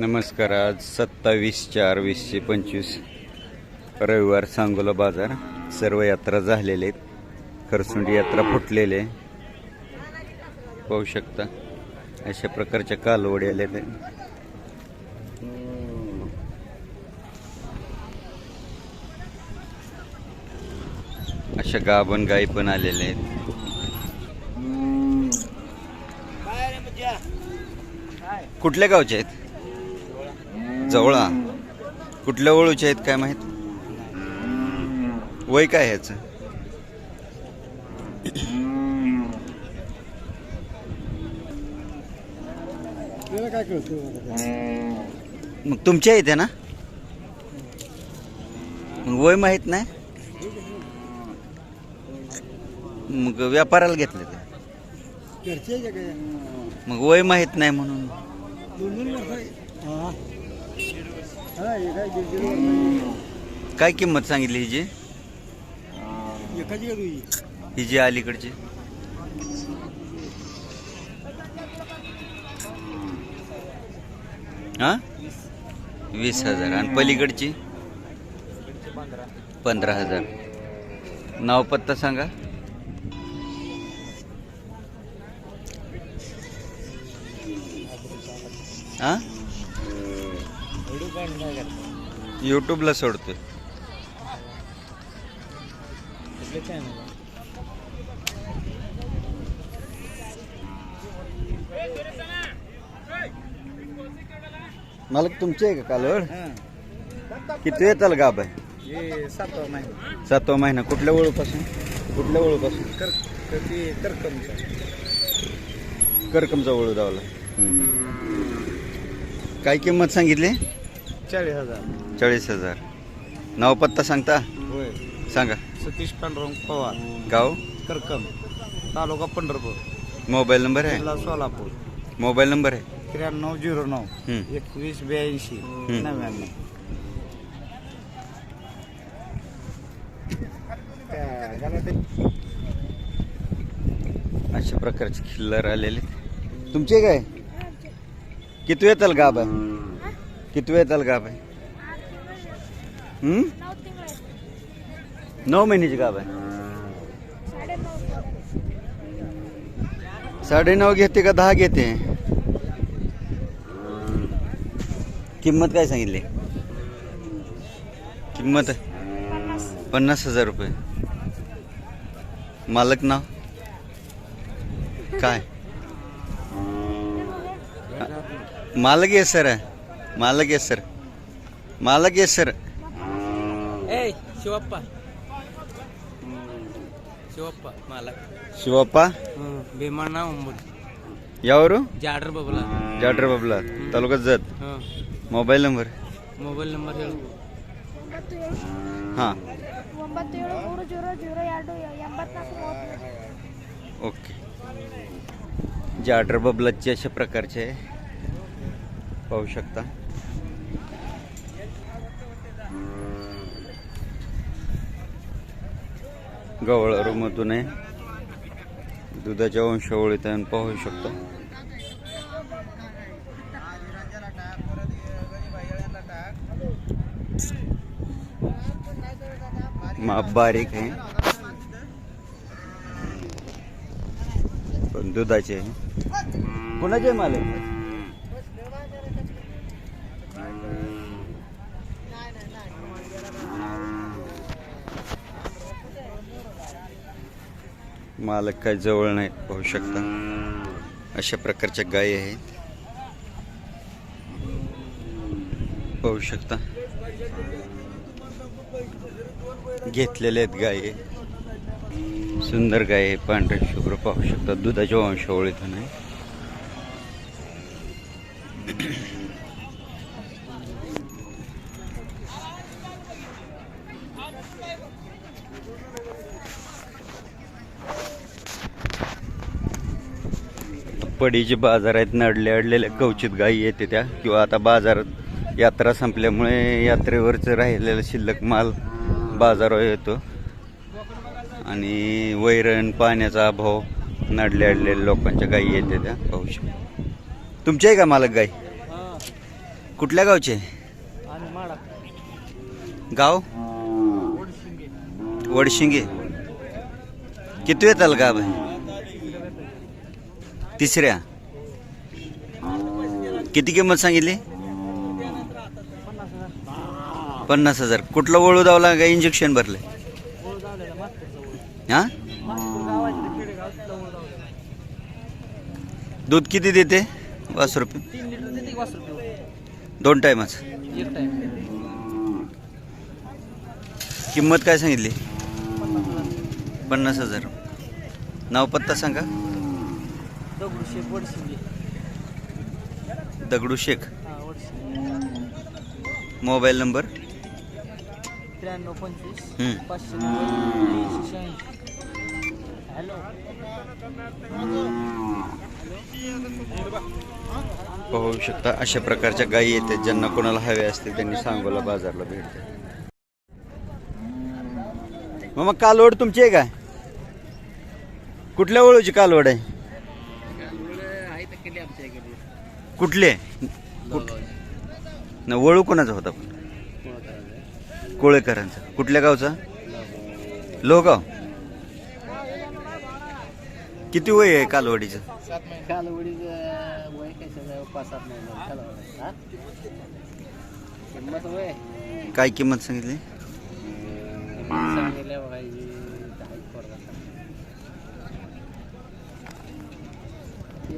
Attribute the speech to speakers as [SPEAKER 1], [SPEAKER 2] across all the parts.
[SPEAKER 1] नमस्कार आज सत्तावीस चार वीसशे पंचवीस रविवार सांगोला बाजार. सर्व यात्रा झालेले आहेत. खरसुंडी यात्रा फुटलेले आहे. पाहू शकता अशा प्रकारच्या कालवडी आल्या आहेत. अशा गाभण गाई पण आलेल्या आहेत. कुठल्या गावचे आहेत? जवळा. कुठल्या ओळूचे आहेत काय माहीत? वय काय ह्याचं मग तुमच्या इथे ना? मग वय माहीत नाही? मग व्यापाराला घेतलं ते. मग वय माहीत नाही म्हणून
[SPEAKER 2] दोन दोन वर्ष हा हा हे काय
[SPEAKER 1] किंमत सांगितली हिची? ही जी अलीकडची. हा? वीस हजार. आणि पलीकडची? पंधरा हजार. नाव पत्ता सांगा. हा? यूट्यूबला सोडते मालक तुमची आहे का कालवड किती येताल गाब आहे
[SPEAKER 2] सातवा महिना.
[SPEAKER 1] सातवा महिना कुठल्या ओळूपासून? कुठल्या ओळूपासून?
[SPEAKER 2] कर ते करकमचा.
[SPEAKER 1] करकमचा ओळू दावला काय किंमत सांगितली?
[SPEAKER 2] चाळीस हजार.
[SPEAKER 1] चाळीस हजार. नाव पत्ता सांगता?
[SPEAKER 2] होय.
[SPEAKER 1] सांगा.
[SPEAKER 2] सतीश पांडुरंग पवार.
[SPEAKER 1] गाव?
[SPEAKER 2] करकम. तालुका पंढरपूर.
[SPEAKER 1] मोबाईल नंबर आहे?
[SPEAKER 2] जिल्हा सोलापूर.
[SPEAKER 1] मोबाईल नंबर आहे?
[SPEAKER 2] त्र्याण्णव झिरो नऊ.
[SPEAKER 1] हम्म.
[SPEAKER 2] एकवीस ब्याऐंशी. नव्याण्णव. काय झालं ते?
[SPEAKER 1] अशा प्रकारचे खिल्लर आलेले. तुमचे काय? किती येताल गाब आहे किती येताल गाब आहे हम्म? नऊ महिन्याची गाब आहे साडे नऊ घेते का दहा घेते किंमत काय सांगितली? किंमत पन्नास हजार रुपये। मालक नाव? काय? मालक आहे सर. मालक आहे सर मालक आहे सर
[SPEAKER 3] ए शिवप्पा शिवप्पा मला
[SPEAKER 1] शिवप्पा
[SPEAKER 3] भीमाना उंबूट
[SPEAKER 1] यावर
[SPEAKER 3] ಜಾಡ್ರ ಬಬಲ
[SPEAKER 1] ಜಾಡ್ರ ಬಬ್ಲ ತಾಲೂಕ ಜತ್
[SPEAKER 3] ಹಾಂ
[SPEAKER 1] ಮೊಬೈಲ್ ನಂಬರ್
[SPEAKER 3] ಮೊಬೈಲ್ ನಂಬರ್ ಹೇಳು
[SPEAKER 4] ಒಂಬತ್ತು ಏಳು
[SPEAKER 1] ಹಾ
[SPEAKER 4] ಒಂಬತ್ತು ಏಳು ಮೂರು ಜೀರೋ ಜೀರೋ ಎರಡು ಎಂಬತ್ನಾಲ್ಕು ಮೂವತ್ತು
[SPEAKER 1] ओके जाडर बबलाचे अशा प्रकारचे आहे. पाहू शकता गवळारूमधून आहे. दुधाच्या वंशावळीत आहे पाहू शकतो. माप बारीक आहे. पण दुधाचे आहे. कोणाचे मालक? मालक काय जवळ नाही पाहू शकता. अशा प्रकारच्या गायी आहेत. पाहू शकता. घेतलेले आहेत गायी. सुंदर गाय आहे पांढरे शुभ्र पाहू शकता. दुधाच्या वंशावळीतून आहे पडीचे बाजार आहेत नडले अडलेल्या कवचित गायी येते त्या. किंवा आता बाजारात यात्रा संपल्यामुळे यात्रेवरचं राहिलेला शिल्लक माल बाजारावर येतो. आणि वैरण पाण्याचा अभाव नडल्या अडलेल्या लोकांच्या गायी येते त्या पाहू शकतो. तुमच्या आहे का मालक गाई कुठल्या गावचे? गाव? वडशिंगे. किती येताल का तिसऱ्या? किती किंमत सांगितली? पन्नास हजार. कुठलं वळू दावला का इंजेक्शन भरले हा? दूध किती देते? पाच रुपये. दोन टायमाच किंमत काय सांगितली? पन्नास हजार. नाव पत्ता सांगा.
[SPEAKER 2] दगडूशेठ वडशिंगे.
[SPEAKER 1] दगडू शेख.
[SPEAKER 2] हा वडशिंगे.
[SPEAKER 1] Mobile number?
[SPEAKER 2] त्र्याण्णव पंचवीस
[SPEAKER 1] हम्म.
[SPEAKER 2] पाचशे तीनशे शहाऐंशी. हॅलो.
[SPEAKER 1] पाहू शकता अशा प्रकारच्या गायी येतात ज्यांना कोणाला हवे असते त्यांनी सांगोला बाजारला भेट द्या. मग कालवड तुमची आहे काय? कुठल्या वळूची कालवड आहे? कुठले? कुठ न वळू कोणाचा होता? पण कोळेकरांचा. कुठल्या गावचा? लोहगाव. किती वय आहे कालवडीचं?
[SPEAKER 2] काय किंमत
[SPEAKER 1] सांगितली.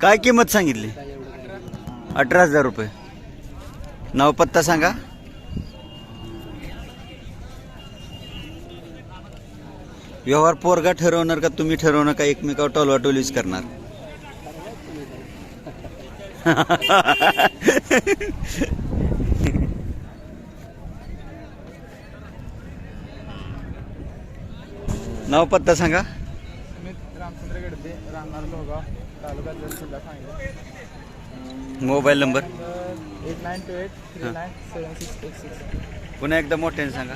[SPEAKER 1] काय किंमत सांगितली? अठरा हजार रुपये. नाव पत्ता सांगा. व्यवहार पोरगा ठरवणार का तुम्ही ठरवणार का एकमेकावर टोलवाटोलीच करणार? नाव पत्ता सांगा.
[SPEAKER 5] रामचंद्र गडदे राहणार लोहगाव तालुका जिल्हा सांगा
[SPEAKER 1] mobile number?
[SPEAKER 5] Eight nine two eight three nine seven six eight six.
[SPEAKER 1] पुन्हा एकदा मोठ्याने सांगा.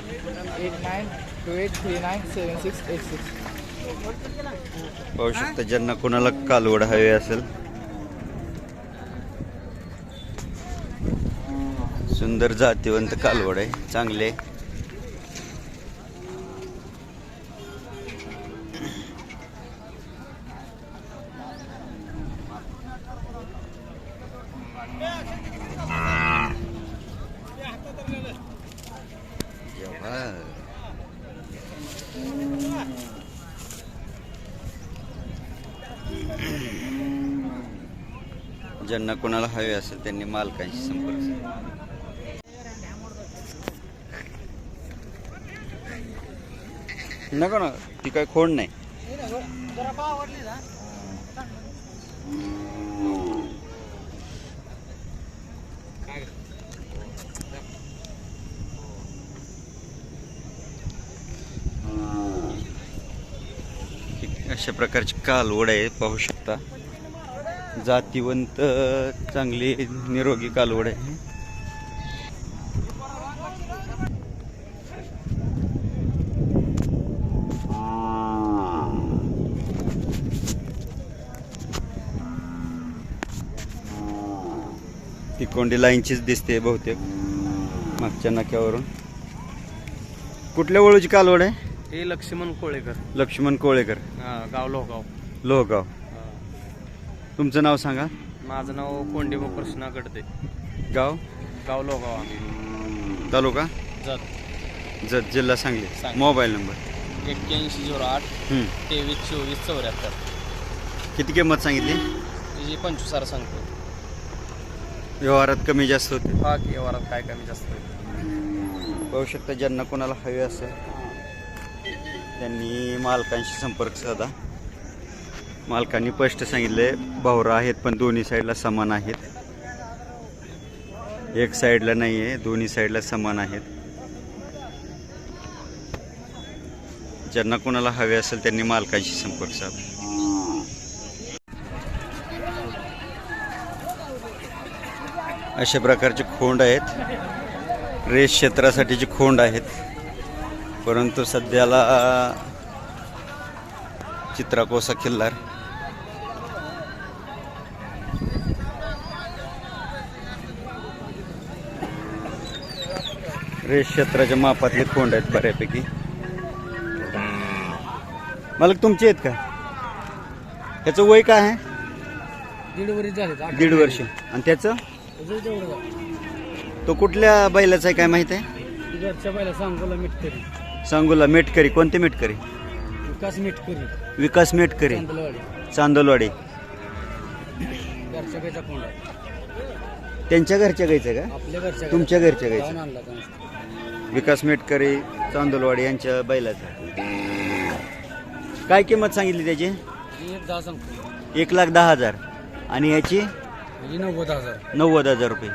[SPEAKER 5] Eight nine two eight three nine seven six eight six.
[SPEAKER 1] पाहू शकता ज्यांना कोणाला कालवड हवे असेल. सुंदर जातीवंत कालवड आहे. चांगले. ज्यांना कोणाला हवे असेल त्यांनी मालकांशी संपर्क साधा. नको ना ती काय खोड नाही. अशा प्रकारची कालवड आहे पाहू शकता. जातीवंत चांगली निरोगी कालवड आहे. ती कोंडी लाईनचीच दिसते बहुतेक मागच्या नाक्यावरून. कुठल्या वळूची कालवड आहे?
[SPEAKER 2] हे लक्ष्मण कोळेकर.
[SPEAKER 1] लक्ष्मण कोळेकर.
[SPEAKER 2] हा, गाव लोहगाव.
[SPEAKER 1] लोहगाव. तुमचं नाव सांगा.
[SPEAKER 2] माझं नाव कोंडिम कृष्णा गडदे
[SPEAKER 1] गाव?
[SPEAKER 2] गाव लोहगाव आम्ही.
[SPEAKER 1] तालुका?
[SPEAKER 2] जत.
[SPEAKER 1] जत जिल्हा सांगली.
[SPEAKER 2] सांगली.
[SPEAKER 1] Mobile number.
[SPEAKER 2] एक्क्याऐंशी झिरो आठ. तेवीस चोवीस चौऱ्याहत्तर.
[SPEAKER 1] किती किंमत सांगितली?
[SPEAKER 2] त्याची पंचवीसार सांगतो.
[SPEAKER 1] व्यवहारात कमी जास्त होते.
[SPEAKER 2] हा की व्यवहारात काय कमी जास्त होईल
[SPEAKER 1] पाहू शकता ज्यांना कोणाला हवे असेल त्यांनी मालकांशी संपर्क साधा. मालकांनी स्पष्ट सांगितले भावरा आहेत पण दोन्ही साईडला समान आहेत. एक साईडला नाही आहे दोन्ही साईडला समान आहेत. ज्यांना कोणाला हवे असेल त्यांनी मालकांशी संपर्क साधा. अशा प्रकारचे खोंड आहेत. रेस क्षेत्रासाठीचे खोंड आहेत. परंतु सध्याला चित्राकोसा किल्लार रेस क्षेत्राच्या मापातले खोंड आहेत बऱ्यापैकी. मला तुमचे आहेत का? त्याचं वय काय आहे?
[SPEAKER 3] दीड वरीच झाले
[SPEAKER 1] दीड वर्ष. आणि त्याचं. तो कुठल्या बैलाचा आहे काय माहीत आहे?
[SPEAKER 3] ती घरच्या पहिला सांगोला मिटकरी.
[SPEAKER 1] सांगूला मेटकरी. कोणते मेटकरी?
[SPEAKER 3] विकास मिटकरी.
[SPEAKER 1] विकास मेटकरी.
[SPEAKER 3] चांदलवाडी.
[SPEAKER 1] चांदोलवाडी.
[SPEAKER 3] घरच्या गायचा कोंड आहे.
[SPEAKER 1] त्यांच्या घरच्या गायचं का?
[SPEAKER 3] आपल्या घरच्या
[SPEAKER 1] तुमच्या घरच्या गायचं
[SPEAKER 3] आणला त्यांचा.
[SPEAKER 1] विकास मेटकरी चांदोलवाडी यांच्या बैलाचा. काय किंमत सांगितली त्याची?
[SPEAKER 3] ही एक दहा सांगतो.
[SPEAKER 1] एक लाख दहा हजार. आणि याची
[SPEAKER 3] ही नव्वद हजार.
[SPEAKER 1] नव्वद हजार रुपये.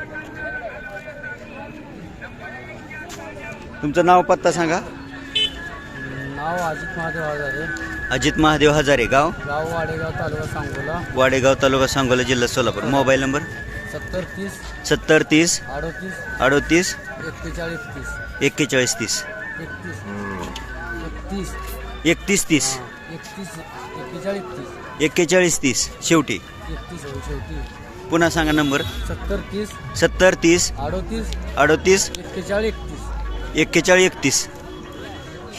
[SPEAKER 1] तुमचं नाव पत्ता सांगा.
[SPEAKER 3] नाव अजित महादेव हजारे
[SPEAKER 1] अजित महादेव हजारे गाव?
[SPEAKER 3] गाव वाडेगाव तालुका सांगोला.
[SPEAKER 1] वाडेगाव तालुका सांगोला जिल्हा सोलापूर. Mobile number?
[SPEAKER 3] सत्तर तीस
[SPEAKER 1] सत्तर तीस
[SPEAKER 3] अडोतीस
[SPEAKER 1] अडोतीस
[SPEAKER 3] एक्केचाळीस तीस.
[SPEAKER 1] एक्केचाळीस तीस.
[SPEAKER 3] एकतीस.
[SPEAKER 1] एकतीस.
[SPEAKER 3] एकतीस
[SPEAKER 1] तीस.
[SPEAKER 3] एकतीस एक्केचाळीस तीस.
[SPEAKER 1] एक्केचाळीस तीस. शेवटी.
[SPEAKER 3] एकतीस हो शेवटी.
[SPEAKER 1] पुन्हा सांगा नंबर.
[SPEAKER 3] सत्तर तीस.
[SPEAKER 1] सत्तर तीस.
[SPEAKER 3] अडोतीस.
[SPEAKER 1] अडोतीस.
[SPEAKER 3] एक्केचाळीस एकतीस.
[SPEAKER 1] एक्केचाळीस एकतीस.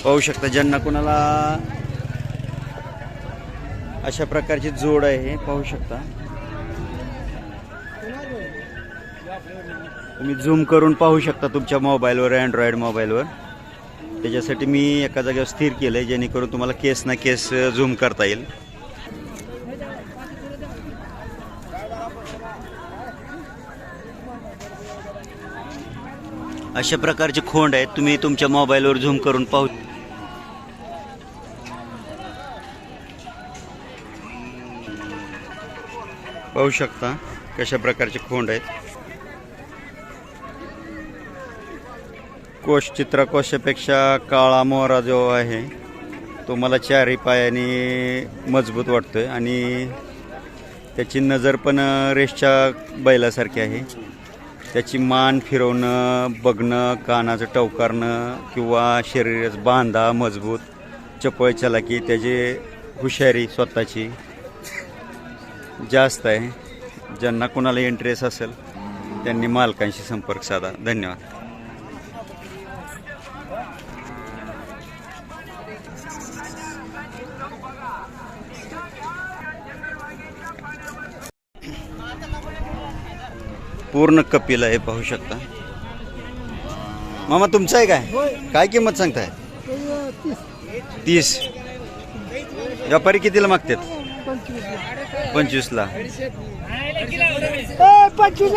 [SPEAKER 1] पाहू शकता ज्यांना कोणाला अशा प्रकारची जोड आहे हे पाहू शकता. तुम्ही झूम करून पाहू शकता तुमच्या मोबाईलवर अँड्रॉइड मोबाईलवर. त्याच्यासाठी मी एका जागेवर स्थिर केलं आहे जेणेकरून तुम्हाला केस ना केस झूम करता येईल. अशा प्रकारचे खोंड आहेत तुम्ही तुमच्या मोबाईलवर झूम करून पाहू पाहू शकता कशा प्रकारचे खोंड आहेत. कोश चित्रकोशापेक्षा काळा मोहरा जो आहे तो मला चारही पायाने मजबूत वाटतोय आणि त्याची नजर पण रेषच्या बैलासारखी आहे. त्याची मान फिरवणं बघणं कानाचं टवकारणं किंवा शरीराचं बांधा मजबूत चपळ चलाकी त्याची हुशारी स्वतःची जास्त आहे. ज्यांना कोणाला इंटरेस्ट असेल त्यांनी मालकांशी संपर्क साधा. धन्यवाद. पूर्ण कपिल आहे पाहू शकता. मामा तुमचं आहे काय? काय किंमत सांगताय? तीस. व्यापारी कितीला मागतात? पंचवीसला.
[SPEAKER 2] पंचवीस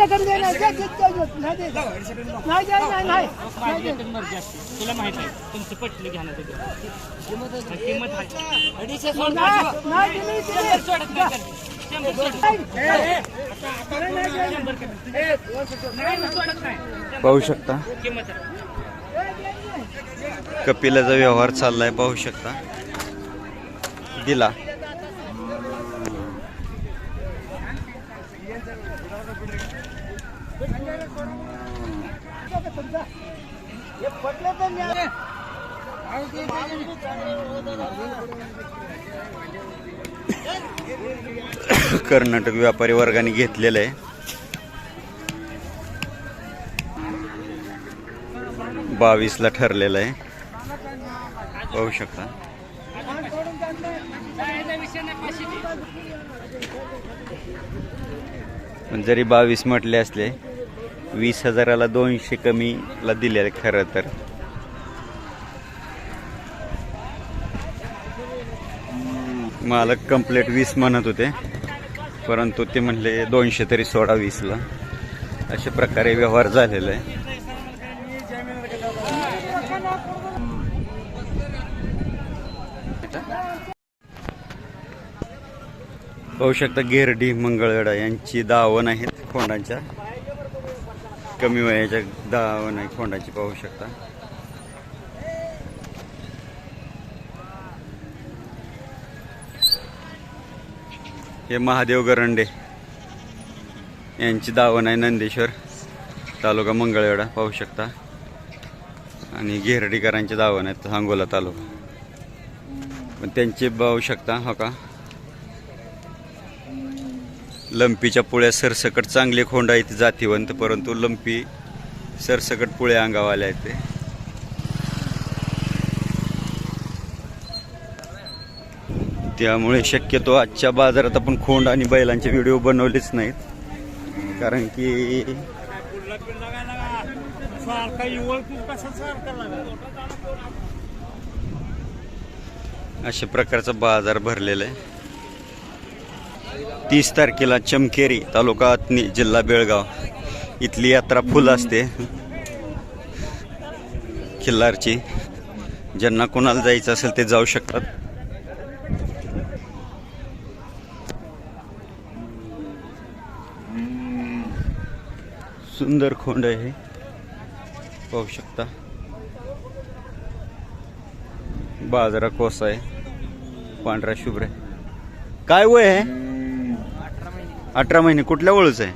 [SPEAKER 1] पाहू शकता. कपिलाचा व्यवहार चाललाय पाहू शकता. दिला. कर्नाटक व्यापारी वर्गाने घेतलेलं आहे. बावीसला ठरलेलं आहे. पाहू शकता. पण जरी बावीस म्हटले असले वीस हजाराला दोनशे कमीला दिले खरं तर. मालक कंप्लेट वीस म्हणत होते. परंतु ते म्हणले दोनशे तरी सोळा वीसला. अशा प्रकारे व्यवहार झालेला आहे. पाहू शकता गेरडी मंगळवेढा यांची दावण आहेत खोंडांच्या. कमी वयाच्या दावण आहे खोंडाची पाहू शकता. हे महादेव गरंडे. यांची दावण आहे नंदेश्वर तालुका मंगळवेढा पाहू शकता. आणि घेरडीकरांचे दावण आहेत सांगोला तालुका. पण त्यांचे पाहू शकता हो का? लंपीच्या पुळ्या सरसकट चांगले खोंड आहेत जातीवंत परंतु लंपी सरसकट पुळ्या अंगावाल्या आहेत ते. त्यामुळे शक्यतो आजच्या बाजारात आपण खोंड आणि बैलांचे व्हिडिओ बनवलेच नाहीत. कारण की अशा प्रकारचा बाजार भरलेला आहे. तीस तारखेला चमकेरी तालुका अतनी जिल्हा बेळगाव. इथली यात्रा फुल असते. खिल्लारची. ज्यांना कोणाला जायचं असेल ते जाऊ शकतात. सुंदर खोंड आहे. हे. पाहू शकता. बाजारा कोसा आहे. पांढरा शुभ्र आहे. काय वय आहे? अठरा महिने. कुठल्या ओळच आहे?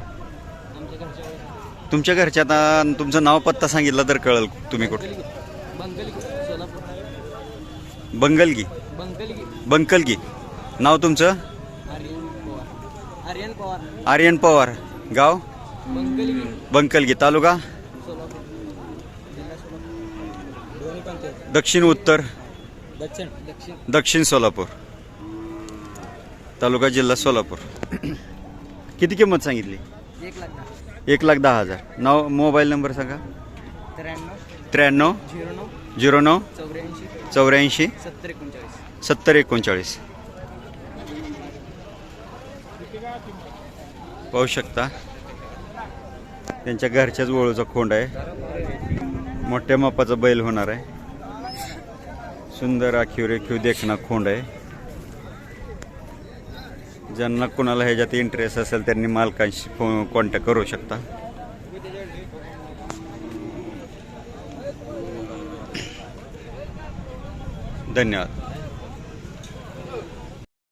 [SPEAKER 1] तुमच्या घरच्या आता तुमचं नाव पत्ता सांगितलं तर कळल तुम्ही कुठे. बंगलगी. बंकलगी. नाव तुमचं?
[SPEAKER 3] आर्यन पवार.
[SPEAKER 1] आर्यन पवार. गाव? बंकलगी तालुका? दक्षिण उत्तर?
[SPEAKER 3] दक्षिण
[SPEAKER 1] सोलापूर. तालुका जिल्हा सोलापूर. किती किंमत सांगितली?
[SPEAKER 3] एक लाख दहा
[SPEAKER 1] हजार. नाव मोबाईल नंबर सांगा.
[SPEAKER 3] त्र्याण्णव झिरो नऊ चौऱ्याऐंशी सत्तर एकोणचाळीस.
[SPEAKER 1] पाहू शकता. त्यांच्या घरच्याच ओळूचा खोंड आहे. मोठ्या मापाचा बैल होणार आहे. सुंदर आखीव रेखीव देखणा खोंड आहे. ज्यांना कोणाला ह्याच्यात इंटरेस्ट असेल त्यांनी मालकांशी कॉन्टॅक्ट करू शकता. धन्यवाद.